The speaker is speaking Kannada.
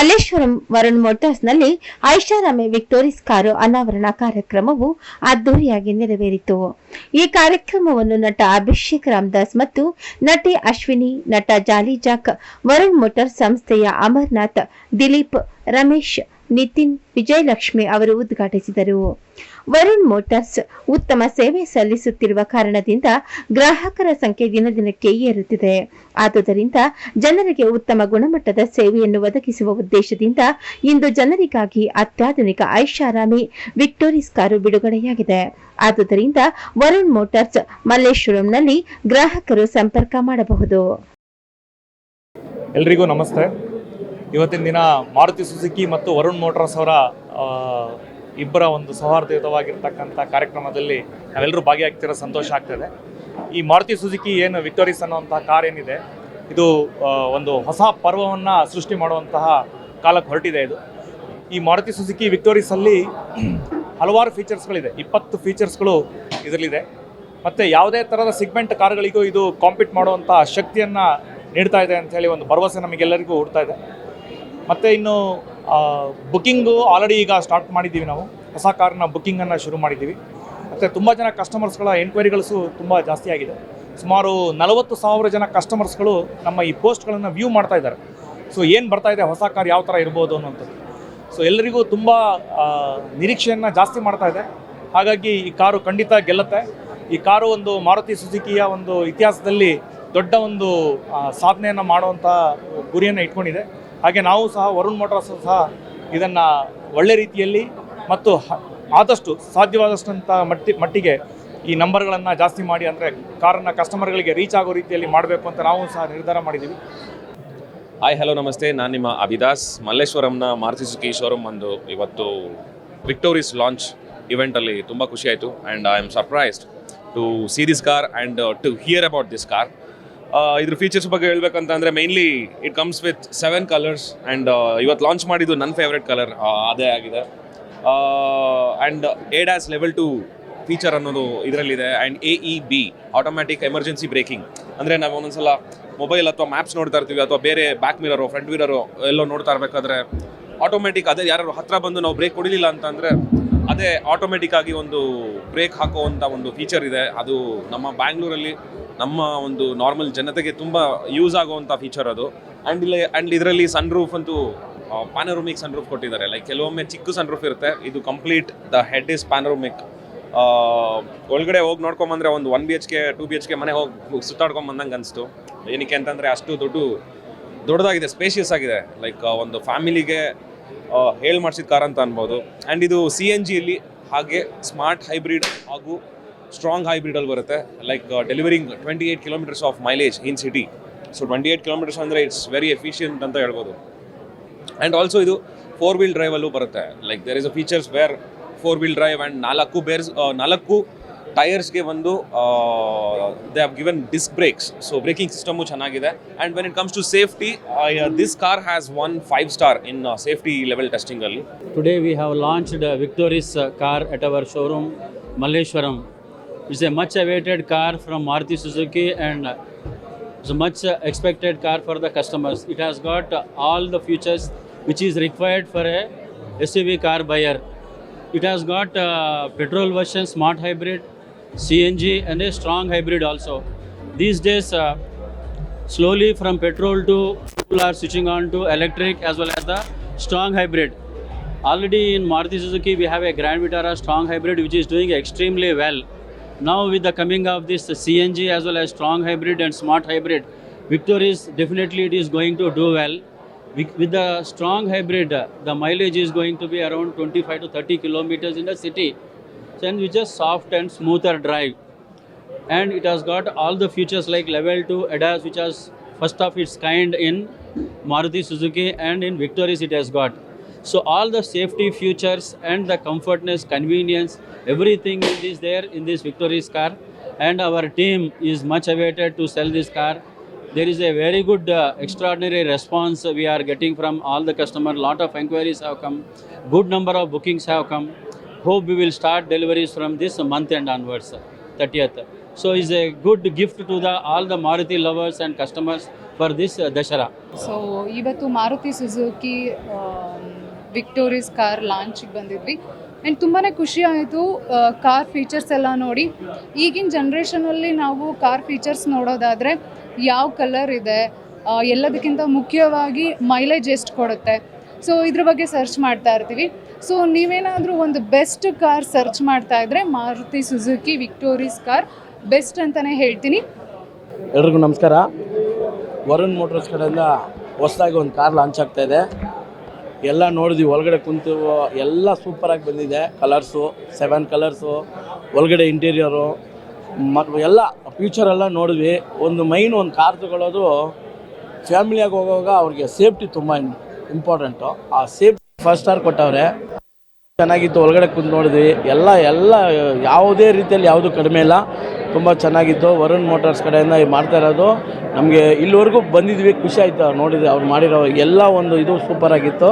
ಮಲ್ಲೇಶ್ವರಂ ವರುಣ್ ಮೋಟರ್ಸ್ನಲ್ಲಿ ಐಷಾರಾಮಿ ವಿಕ್ಟೋರಿಸ್ ಕಾರು ಅನಾವರಣ ಕಾರ್ಯಕ್ರಮವು ಅದ್ದೂರಿಯಾಗಿ ನೆರವೇರಿತು. ಈ ಕಾರ್ಯಕ್ರಮವನ್ನು ನಟ ಅಭಿಷೇಕ್ ರಾಮದಾಸ್ ಮತ್ತು ನಟಿ ಅಶ್ವಿನಿ, ನಟ ಜಾಲಿಜಾಕ್, ವರುಣ್ ಮೋಟರ್ಸ್ ಸಂಸ್ಥೆಯ ಅಮರ್ನಾಥ್, ದಿಲೀಪ್, ರಮೇಶ್ ನಿತಿನ್ ವಿಜಯಲಕ್ಷ್ಮಿ ಅವರು ಉದ್ಘಾಟಿಸಿದರು. ವರುಣ್ ಮೋಟಾರ್ಸ್ ಉತ್ತಮ ಸೇವೆ ಸಲ್ಲಿಸುತ್ತಿರುವ ಕಾರಣದಿಂದ ಗ್ರಾಹಕರ ಸಂಖ್ಯೆ ದಿನ ದಿನಕ್ಕೆ ಏರುತ್ತಿದೆ. ಆದುದರಿಂದ ಜನರಿಗೆ ಉತ್ತಮ ಗುಣಮಟ್ಟದ ಸೇವೆಯನ್ನು ಒದಗಿಸುವ ಉದ್ದೇಶದಿಂದ ಇಂದು ಜನರಿಗಾಗಿ ಅತ್ಯಾಧುನಿಕ ಐಷಾರಾಮಿ ವಿಕ್ಟೋರಿಸ್ ಕಾರು ಬಿಡುಗಡೆಯಾಗಿದೆ. ಆದುದರಿಂದ ವರುಣ್ ಮೋಟಾರ್ಸ್ ಮಲ್ಲೇಶ್ವರಂನಲ್ಲಿ ಗ್ರಾಹಕರು ಸಂಪರ್ಕ ಮಾಡಬಹುದು. ಎಲ್ರಿಗೂ ನಮಸ್ತೆ. ಇವತ್ತಿನ ದಿನ ಮಾರುತಿ ಸುಜುಕಿ ಮತ್ತು ವರುಣ್ ಮೋಟಾರ್ಸ್ ಅವರ ಇಬ್ಬರ ಒಂದು ಸೌಹಾರ್ದಯುತವಾಗಿರ್ತಕ್ಕಂಥ ಕಾರ್ಯಕ್ರಮದಲ್ಲಿ ನಾವೆಲ್ಲರೂ ಭಾಗಿಯಾಗ್ತಿರೋ ಸಂತೋಷ ಆಗ್ತದೆ. ಈ ಮಾರುತಿ ಸುಜುಕಿ ಏನು ವಿಕ್ಟೋರಿಸ್ ಅನ್ನುವಂತಹ ಕಾರ್ ಏನಿದೆ, ಇದು ಒಂದು ಹೊಸ ಪರ್ವವನ್ನು ಸೃಷ್ಟಿ ಮಾಡುವಂತಹ ಕಾಲಕ್ಕೆ ಹೊರಟಿದೆ ಇದು. ಈ ಮಾರುತಿ ಸುಜುಕಿ ವಿಕ್ಟೋರಿಸಲ್ಲಿ ಹಲವಾರು ಫೀಚರ್ಸ್ಗಳಿದೆ. ಇಪ್ಪತ್ತು ಫೀಚರ್ಸ್ಗಳು ಇದರಲ್ಲಿದೆ. ಮತ್ತು ಯಾವುದೇ ಥರದ ಸಿಗ್ಮೆಂಟ್ ಕಾರ್ಗಳಿಗೂ ಇದು ಕಾಂಪೀಟ್ ಮಾಡುವಂಥ ಶಕ್ತಿಯನ್ನು ನೀಡ್ತಾ ಇದೆ ಅಂಥೇಳಿ ಒಂದು ಭರವಸೆ ನಮಗೆಲ್ಲರಿಗೂ ಹುಡ್ತಾ ಇದೆ. ಮತ್ತು ಇನ್ನು ಬುಕ್ಕಿಂಗು ಆಲ್ರೆಡಿ ಈಗ ಸ್ಟಾರ್ಟ್ ಮಾಡಿದ್ದೀವಿ ನಾವು. ಹೊಸ ಕಾರನ್ನ ಬುಕ್ಕಿಂಗನ್ನು ಶುರು ಮಾಡಿದ್ದೀವಿ ಮತ್ತು ತುಂಬ ಜನ ಕಸ್ಟಮರ್ಸ್ಗಳ ಎನ್ಕ್ವೈರಿಗಳು ತುಂಬ ಜಾಸ್ತಿ ಆಗಿದೆ. ಸುಮಾರು ನಲವತ್ತು ಸಾವಿರ ಜನ ಕಸ್ಟಮರ್ಸ್ಗಳು ನಮ್ಮ ಈ ಪೋಸ್ಟ್ಗಳನ್ನು ವ್ಯೂ ಮಾಡ್ತಾ ಇದ್ದಾರೆ. ಸೊ ಏನು ಬರ್ತಾ ಇದೆ, ಹೊಸ ಕಾರ್ ಯಾವ ಥರ ಇರ್ಬೋದು ಅನ್ನೋಂಥದ್ದು. ಸೊ ಎಲ್ಲರಿಗೂ ತುಂಬ ನಿರೀಕ್ಷೆಯನ್ನು ಜಾಸ್ತಿ ಮಾಡ್ತಾ ಇದೆ. ಹಾಗಾಗಿ ಈ ಕಾರು ಖಂಡಿತ ಗೆಲ್ಲುತ್ತೆ. ಈ ಕಾರು ಒಂದು ಮಾರುತಿ ಸುಜುಕಿಯ ಒಂದು ಇತಿಹಾಸದಲ್ಲಿ ದೊಡ್ಡ ಒಂದು ಸಾಧನೆಯನ್ನು ಮಾಡುವಂಥ ಗುರಿಯನ್ನು ಇಟ್ಕೊಂಡಿದೆ. ಹಾಗೆ ನಾವು ಸಹ ವರುಣ್ ಮೋಟಾರ್ಸ್ ಸಹ ಇದನ್ನು ಒಳ್ಳೆ ರೀತಿಯಲ್ಲಿ ಮತ್ತು ಆದಷ್ಟು ಸಾಧ್ಯವಾದಷ್ಟಂಥ ಮಟ್ಟಿ ಮಟ್ಟಿಗೆ ಈ ನಂಬರ್ಗಳನ್ನು ಜಾಸ್ತಿ ಮಾಡಿ ಅಂದರೆ ಕಾರನ್ನು ಕಸ್ಟಮರ್ಗಳಿಗೆ ರೀಚ್ ಆಗೋ ರೀತಿಯಲ್ಲಿ ಮಾಡಬೇಕು ಅಂತ ನಾವು ಸಹ ನಿರ್ಧಾರ ಮಾಡಿದ್ದೀವಿ ಹಾಯ್ ಹಲೋ ನಮಸ್ತೆ. ನಾನು ನಿಮ್ಮ ಅಭಿದಾಸ್ ಮಲ್ಲೇಶ್ವರಂನ ಮಾರುತಿ ಸುಖಿ ಶೋರೂಮ್ ಒಂದು ಇವತ್ತು ವಿಕ್ಟೋರಿಸ್ ಲಾಂಚ್ ಇವೆಂಟಲ್ಲಿ ತುಂಬ ಖುಷಿ ಆಯಿತು. And I am surprised to see this car and to hear about this car ಇದ್ರ ಫೀಚರ್ಸ್ ಬಗ್ಗೆ ಹೇಳ್ಬೇಕಂತ ಅಂದರೆ mainly it comes with seven colours and ಇವತ್ತು ಲಾಂಚ್ ಮಾಡಿದ್ದು ನನ್ನ ಫೇವ್ರೆಟ್ ಕಲರ್ ಅದೇ ಆಗಿದೆ. And ADAS level two feature ಅನ್ನೋದು ಇದರಲ್ಲಿದೆ and A E B automatic emergency braking ಅಂದರೆ ನಾವು ಒಂದೊಂದ್ಸಲ ಮೊಬೈಲ್ ಅಥವಾ ಮ್ಯಾಪ್ಸ್ ನೋಡ್ತಾ ಇರ್ತೀವಿ ಅಥವಾ ಬೇರೆ ಬ್ಯಾಕ್ ಮಿರರು ಫ್ರಂಟ್ ಮಿರರು ಎಲ್ಲೋ ನೋಡ್ತಾ ಇರಬೇಕಾದ್ರೆ ಆಟೋಮ್ಯಾಟಿಕ್ ಅದೇ ಯಾರು ಹತ್ರ ಬಂದು ನಾವು ಬ್ರೇಕ್ ಹೊಡಿಲಿಲ್ಲ ಅಂತಂದರೆ ಅದೇ ಆಟೋಮೆಟಿಕ್ ಆಗಿ ಒಂದು ಬ್ರೇಕ್ ಹಾಕುವಂಥ ಒಂದು ಫೀಚರ್ ಇದೆ. ಅದು ನಮ್ಮ ಬ್ಯಾಂಗ್ಳೂರಲ್ಲಿ ನಮ್ಮ ಒಂದು ನಾರ್ಮಲ್ ಜನತೆಗೆ ತುಂಬ ಯೂಸ್ ಆಗುವಂಥ ಫೀಚರ್ ಅದು. ಆ್ಯಂಡ್ ಇಲ್ಲಿ ಆ್ಯಂಡ್ ಇದರಲ್ಲಿ ಸನ್ ರೂಫ್ ಅಂತೂ ಪ್ಯಾನರೋಮಿಕ್ ಸನ್ ರೂಫ್ ಕೊಟ್ಟಿದ್ದಾರೆ. ಲೈಕ್ ಕೆಲವೊಮ್ಮೆ ಚಿಕ್ಕ ಸನ್ ರೂಫ್ ಇರುತ್ತೆ. ಇದು complete the head is panoramic ಒಳಗಡೆ ಹೋಗಿ ನೋಡ್ಕೊಂಬಂದ್ರೆ ಒಂದು one B H K two B H K ಮನೆ ಹೋಗಿ ಸುತ್ತಾಡ್ಕೊಂಬಂದಂಗೆ ಅನಿಸ್ತು. ಏನಕ್ಕೆ ಅಂತಂದರೆ ಅಷ್ಟು ದೊಡ್ಡ, ದೊಡ್ಡದಾಗಿದೆ ಸ್ಪೇಷಿಯಸ್ ಆಗಿದೆ. ಲೈಕ್ ಒಂದು ಫ್ಯಾಮಿಲಿಗೆ ಹೇಳಿ ಮಾಡಿಸಿದ ಕಾರ್ ಅಂತ ಅನ್ಬೋದು. ಆ್ಯಂಡ್ ಇದು ಸಿ ಎನ್ ಜಿಯಲ್ಲಿ ಹಾಗೆ ಸ್ಮಾರ್ಟ್ ಹೈಬ್ರಿಡ್ ಹಾಗೂ ಸ್ಟ್ರಾಂಗ್ ಹೈಬ್ರಿಡಲ್ಲಿ ಬರುತ್ತೆ. Like delivering twenty eight kilometres of mileage in city so twenty eight kilometres ಅಂದರೆ ಇಟ್ಸ್ ವೆರಿ ಎಫಿಷಿಯಂಟ್ ಅಂತ ಹೇಳ್ಬೋದು. ಆ್ಯಂಡ್ ಆಲ್ಸೋ ಇದು ಫೋರ್ ವೀಲ್ ಡ್ರೈವಲ್ಲೂ ಬರುತ್ತೆ. Like there is a features where four wheel drive and ನಾಲ್ಕು ಬೇರ್ಸ್ ನಾಲ್ಕು ಟೈರ್ಸ್ಗೆ ಒಂದು They have given disc brakes so braking system ಚೆನ್ನಾಗಿದೆ and when it comes to safety this car has one five star in safety level ಟೆಸ್ಟಿಂಗಲ್ಲಿ Today we have launched a Victoris uh, car at our showroom Malleshwaram. It's a much awaited car from Maruti Suzuki and uh, it's a much uh, expected car for the customers. It has got uh, all the features which is required for a SUV car buyer. It has got uh, petrol version, smart hybrid, CNG and a strong hybrid also. These days uh, slowly from petrol to people are switching on to electric as well as the strong hybrid. Already in Maruti Suzuki we have a Grand Vitara strong hybrid which is doing extremely well. Now with the coming of this CNG as well as strong hybrid and smart hybrid, Victor is definitely it is going to do well. With the strong hybrid, the mileage is going to be around 25 to 30 kilometers in the city. So, and with just soft and smoother drive. And it has got all the features like level 2 ADAS which is first of its kind in Maruti Suzuki and in Victoris it has got. So all the safety features and the comfortness convenience everything is there in this Victoris car. And our team is much awaited to sell this car. There is a very good uh, extraordinary response we are getting from all the customer. Lot of inquiries have come. Good number of bookings have come hope we will start deliveries from this month end onwards 30th so it's a good gift to the all the maruti lovers and customers for this uh, Dashara. So ಇವತ್ತು ಮಾರುತಿ ಸುಜುಕಿ ವಿಕ್ಟೋರಿಯಸ್ ಕಾರ್ ಲಾಂಚಿಗೆ ಬಂದಿದ್ವಿ ಆ್ಯಂಡ್ ತುಂಬಾ ಖುಷಿ ಆಯಿತು ಕಾರ್ ಫೀಚರ್ಸ್ ಎಲ್ಲ ನೋಡಿ ಈಗಿನ ಜನ್ರೇಷನಲ್ಲಿ ನಾವು ಕಾರ್ ಫೀಚರ್ಸ್ ನೋಡೋದಾದರೆ ಯಾವ ಕಲರ್ ಇದೆ ಆ, ಎಲ್ಲದಕ್ಕಿಂತ ಮುಖ್ಯವಾಗಿ ಮೈಲೇಜ್ ಎಷ್ಟು ಕೊಡುತ್ತೆ ಸೊ ಇದ್ರ ಬಗ್ಗೆ ಸರ್ಚ್ ಮಾಡ್ತಾ ಇರ್ತೀವಿ. ಸೊ ನೀವೇನಾದರೂ ಒಂದು ಬೆಸ್ಟ್ ಕಾರ್ ಸರ್ಚ್ ಮಾಡ್ತಾ ಇದ್ರೆ Maruti Suzuki Victoris car best ಅಂತಲೇ ಹೇಳ್ತೀನಿ. ಎಲ್ರಿಗೂ ನಮಸ್ಕಾರ. ವರುಣ್ ಮೋಟರ್ಸ್ ಕಡೆಯಿಂದ ಹೊಸದಾಗಿ ಒಂದು ಕಾರ್ ಲಾಂಚ್ ಆಗ್ತಾ ಇದೆ. ಎಲ್ಲ ನೋಡಿದ್ವಿ, ಒಳಗಡೆ ಕುಂತು ಎಲ್ಲ ಸೂಪರಾಗಿ ಬಂದಿದೆ. ಕಲರ್ಸು ಸೆವೆನ್ ಕಲರ್ಸು ಒಳಗಡೆ ಇಂಟೀರಿಯರು ಮತ್ತು ಎಲ್ಲ ಫ್ಯೂಚರ್ ಎಲ್ಲ ನೋಡಿದ್ವಿ. ಒಂದು ಮೈನ್ ಒಂದು ಕಾರ್ ತಗೊಳ್ಳೋದು ಫ್ಯಾಮಿಲಿಯಾಗಿ ಹೋಗುವಾಗ ಅವ್ರಿಗೆ ಸೇಫ್ಟಿ ತುಂಬ ಇಂಪಾರ್ಟೆಂಟು ಆ ಸೇಫ್ಟಿ ಫಸ್ಟ್ ಸ್ಟಾರ್ ಕೊಟ್ಟವ್ರೆ. ಚೆನ್ನಾಗಿತ್ತು, ಒಳಗಡೆ ಕುಂತು ನೋಡಿದ್ವಿ. ಎಲ್ಲ ಎಲ್ಲ, ಯಾವುದೇ ರೀತಿಯಲ್ಲಿ ಯಾವುದು ಕಡಿಮೆ ಇಲ್ಲ. ತುಂಬ ಚೆನ್ನಾಗಿತ್ತು. ವರುಣ್ ಮೋಟಾರ್ಸ್ ಕಡೆಯಿಂದ ಮಾಡ್ತಾ ಇರೋದು. ನಮಗೆ ಇಲ್ಲಿವರೆಗೂ ಬಂದಿದ್ವಿ. ಖುಷಿ ಆಯಿತು ನೋಡಿದ್ವಿ ಅವ್ರು ಮಾಡಿರೋ ಎಲ್ಲ ಒಂದು ಇದು ಸೂಪರ್ ಆಗಿತ್ತು.